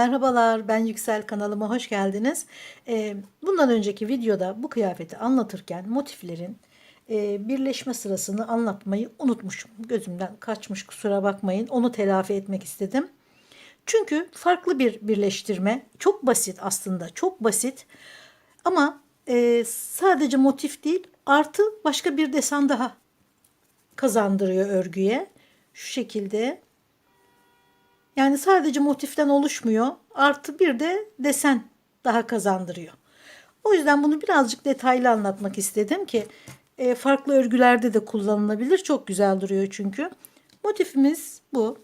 Merhabalar, ben Yüksel kanalıma hoş geldiniz. Ee, bundan önceki videoda bu kıyafeti anlatırken motiflerin e, birleşme sırasını anlatmayı unutmuşum. Gözümden kaçmış kusura bakmayın. Onu telafi etmek istedim. Çünkü farklı bir birleştirme. Çok basit aslında, çok basit. Ama e, sadece motif değil, artı başka bir desen daha kazandırıyor örgüye. Şu şekilde. Yani sadece motiften oluşmuyor. Artı bir de desen daha kazandırıyor. O yüzden bunu birazcık detaylı anlatmak istedim ki e, farklı örgülerde de kullanılabilir. Çok güzel duruyor çünkü. Motifimiz bu.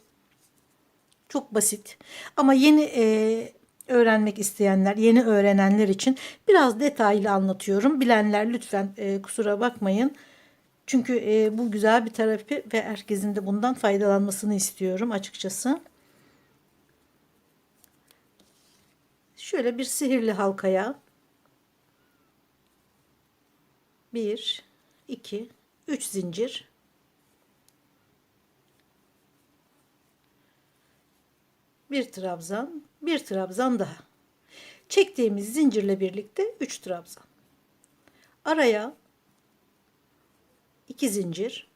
Çok basit. Ama yeni e, öğrenmek isteyenler, yeni öğrenenler için biraz detaylı anlatıyorum. Bilenler lütfen e, kusura bakmayın. Çünkü e, bu güzel bir terapi ve herkesin de bundan faydalanmasını istiyorum açıkçası. Şöyle bir sihirli halkaya bir, iki, üç zincir bir trabzan, bir trabzan daha. Çektiğimiz zincirle birlikte üç trabzan. Araya iki zincir.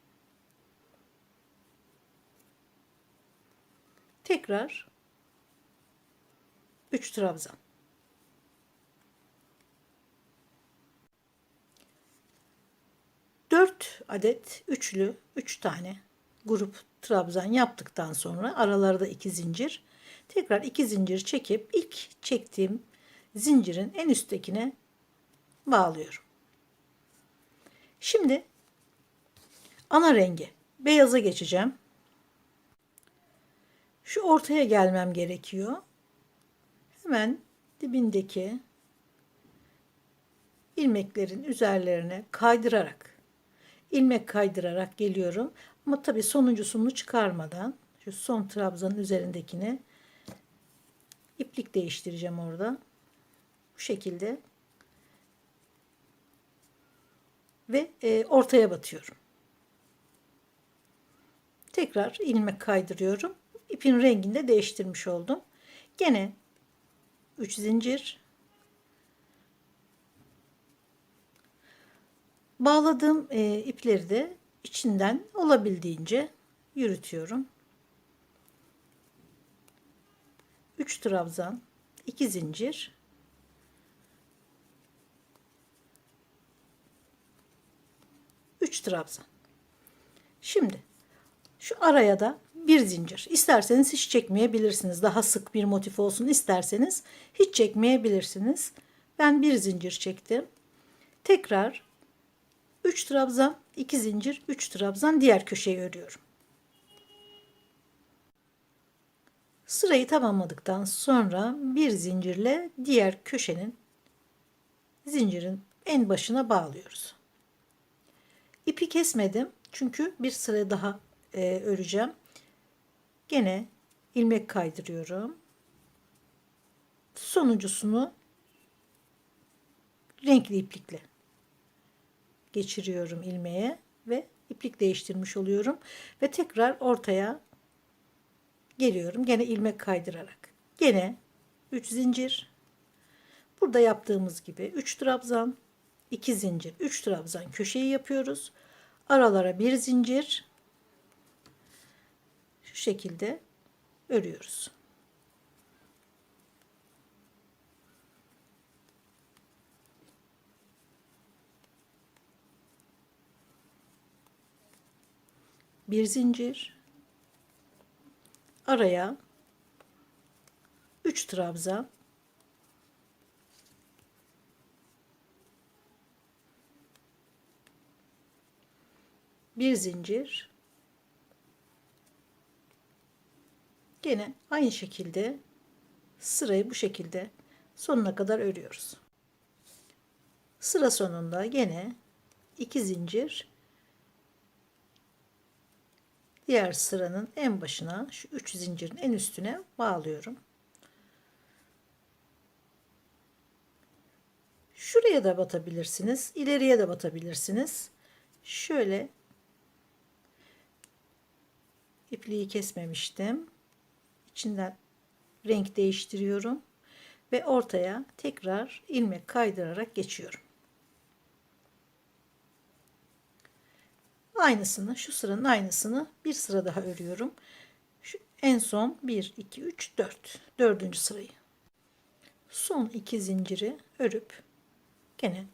Tekrar 3 trabzan. Dört adet üçlü, üç tane grup trabzan yaptıktan sonra aralarda iki zincir. Tekrar iki zincir çekip ilk çektiğim zincirin en üsttekine bağlıyorum. Şimdi ana rengi beyaza geçeceğim. Şu ortaya gelmem gerekiyor hemen dibindeki ilmeklerin üzerlerine kaydırarak ilmek kaydırarak geliyorum. Ama tabii sonuncusunu çıkarmadan şu son trabzanın üzerindekini iplik değiştireceğim orada. Bu şekilde ve e, ortaya batıyorum. Tekrar ilmek kaydırıyorum. İpin rengini de değiştirmiş oldum. Gene 3 zincir bağladığım e, ipleri de içinden olabildiğince yürütüyorum 3 trabzan 2 zincir Üç trabzan. Şimdi şu araya da bir zincir. İsterseniz hiç çekmeyebilirsiniz. Daha sık bir motif olsun isterseniz hiç çekmeyebilirsiniz. Ben bir zincir çektim. Tekrar 3 trabzan, 2 zincir, 3 trabzan diğer köşeyi örüyorum. Sırayı tamamladıktan sonra bir zincirle diğer köşenin zincirin en başına bağlıyoruz. İpi kesmedim çünkü bir sıra daha e, öreceğim. Gene ilmek kaydırıyorum. Sonuncusunu renkli iplikle geçiriyorum ilmeğe ve iplik değiştirmiş oluyorum ve tekrar ortaya geliyorum. Gene ilmek kaydırarak. Gene 3 zincir. Burada yaptığımız gibi 3 trabzan, 2 zincir, 3 trabzan köşeyi yapıyoruz. Aralara bir zincir, şu şekilde örüyoruz. Bir zincir. Araya 3 trabzan. Bir zincir. Gene aynı şekilde sırayı bu şekilde sonuna kadar örüyoruz. Sıra sonunda gene iki zincir diğer sıranın en başına şu üç zincirin en üstüne bağlıyorum. Şuraya da batabilirsiniz. ileriye de batabilirsiniz. Şöyle ipliği kesmemiştim içinden renk değiştiriyorum ve ortaya tekrar ilmek kaydırarak geçiyorum. Aynısını şu sıranın aynısını bir sıra daha örüyorum. Şu en son 1 2 3 4 dördüncü sırayı. Son iki zinciri örüp gene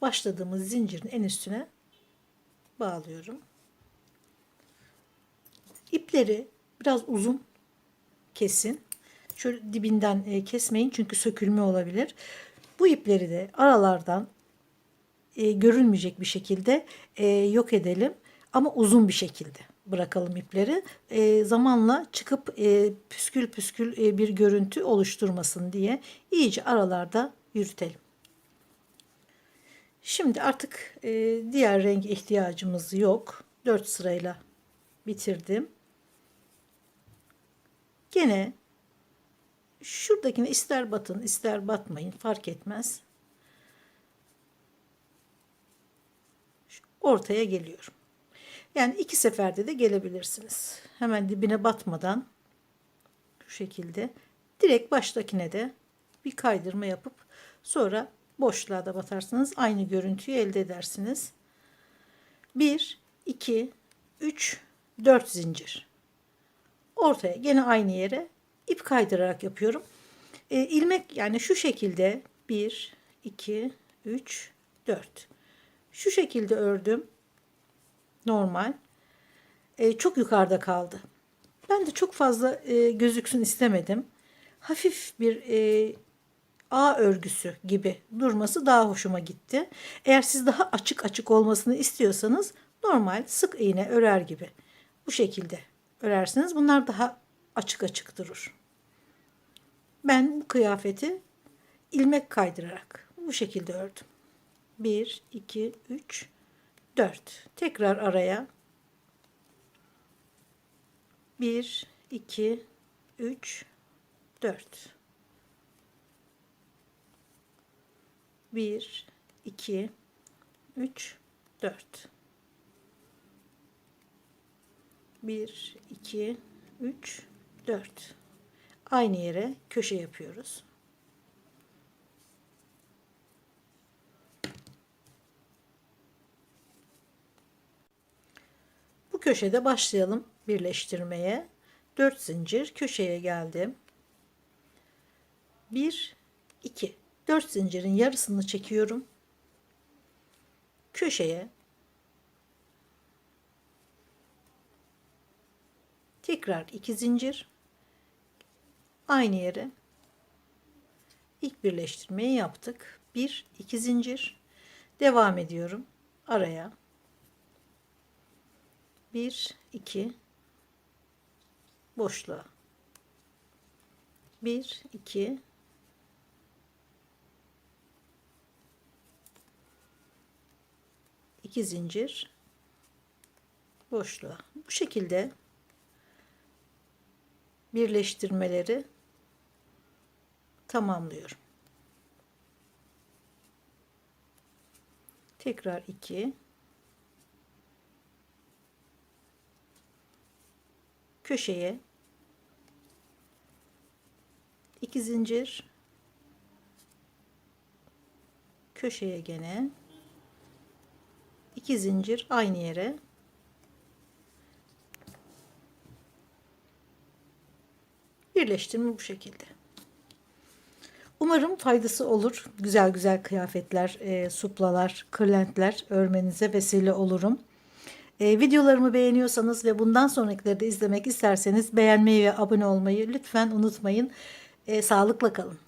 başladığımız zincirin en üstüne bağlıyorum. İpleri biraz uzun kesin. Şöyle dibinden e, kesmeyin çünkü sökülme olabilir. Bu ipleri de aralardan e, görünmeyecek bir şekilde e, yok edelim ama uzun bir şekilde bırakalım ipleri. E, zamanla çıkıp e, püskül püskül e, bir görüntü oluşturmasın diye iyice aralarda yürütelim. Şimdi artık e, diğer renk ihtiyacımız yok. 4 sırayla bitirdim. Gene şuradakine ister batın ister batmayın fark etmez. Ortaya geliyorum. Yani iki seferde de gelebilirsiniz. Hemen dibine batmadan şu şekilde direkt baştakine de bir kaydırma yapıp sonra boşluğa da batarsınız. Aynı görüntüyü elde edersiniz. 1, 2, 3, 4 zincir. Ortaya gene aynı yere ip kaydırarak yapıyorum. E, ilmek yani şu şekilde 1, 2, 3, 4. Şu şekilde ördüm. Normal. E, çok yukarıda kaldı. Ben de çok fazla e, gözüksün istemedim. Hafif bir e, A örgüsü gibi durması daha hoşuma gitti. Eğer siz daha açık açık olmasını istiyorsanız normal sık iğne örer gibi bu şekilde örersiniz. Bunlar daha açık açık durur. Ben bu kıyafeti ilmek kaydırarak bu şekilde ördüm. 1, 2, 3, 4. Tekrar araya 1, 2, 3, 4. 1, 2, 3, 4. 1, 2, 3, 4. Aynı yere köşe yapıyoruz. Köşede başlayalım birleştirmeye. 4 zincir köşeye geldim. 1 2 4 zincirin yarısını çekiyorum. Köşeye tekrar 2 zincir aynı yere ilk birleştirmeyi yaptık. 1 2 zincir devam ediyorum araya 1 2 boşluğa. 1 2 2 zincir. Boşluğa. Bu şekilde birleştirmeleri tamamlıyorum. Tekrar 2 köşeye 2 zincir köşeye gene 2 zincir aynı yere birleştirme bu şekilde. Umarım faydası olur. Güzel güzel kıyafetler, e, suplalar, kırlentler örmenize vesile olurum. E, videolarımı beğeniyorsanız ve bundan sonrakileri de izlemek isterseniz beğenmeyi ve abone olmayı lütfen unutmayın. E, sağlıkla kalın.